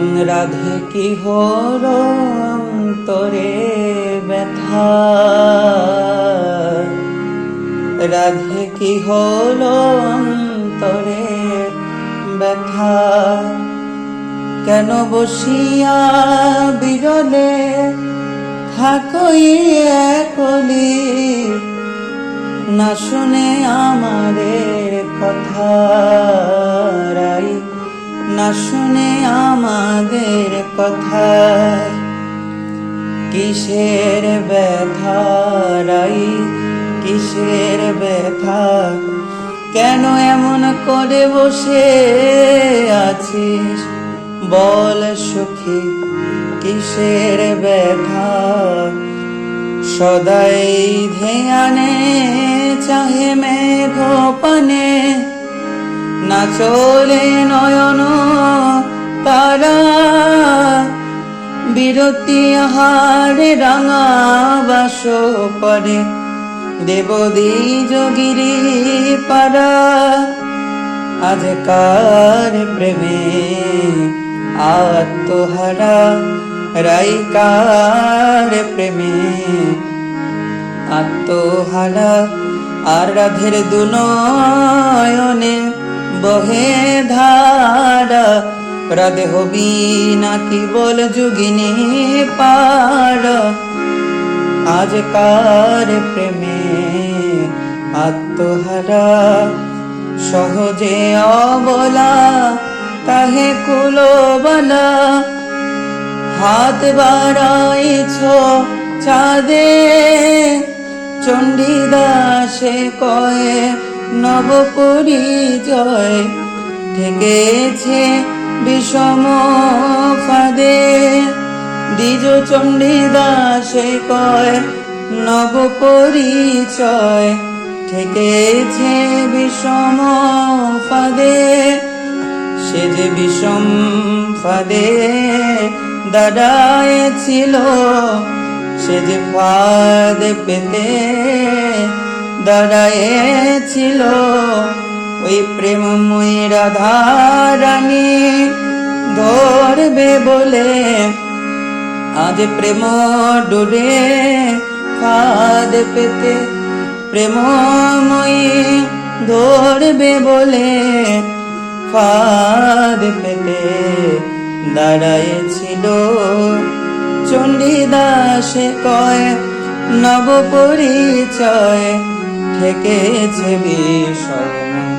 রাধে কি হলো অন্তরে ব্যথা? রাধে কি হলো অন্তরে ব্যথা? কেন বসিয়া বিরলে থাকই একলি? না শুনে আমাদের কথা রাই, না শুনে আমাদের কথা, কিসের ব্যথা রাই? কিসের ব্যথা? কেন এমন করে বসে আছিস? বল সুখী, কিসের ব্যথা? সদাই ধ্যানে, চাহে মেঘ পানে, না চলে নয়ন তারা বিরতি হারে রাঙা বাস করে। দেবদী যোগিরি পারা আজকার প্রেমে আত্মহারা রাইকার প্রেমে আত্মহারা আর রাধের দুনয়নে বহে ধারা রাধে হবি নাকি বল যুগিনী পার? আজকার প্রেমে আত্মহারা, সহজে অবলা, তাহে কুলো বলা হাত বাড়াইছ চাঁদে, চণ্ডীদাসে কয়ে নব পরিচয় ঠেকেছে বিষম ফাদে, দ্বিজ চণ্ডীদাসে কয়, নব পরিচয় ঠেকেছে বিষম ফাদে। সে যে বিষম ফাদে দাঁড়ায়েছিল সে যে ফাদ পেতে দাঁড়ায়েছিল ওই প্রেমময়ী রাধারানী ধরবে বলে আজ প্রেম ডুরে ফাদ পেতে প্রেমময়ী ধরবে বলে ফাদ পেতে দাঁড়াইছিল চণ্ডীদাসে কয় নব পরিচয় ঠেকেছে বিষম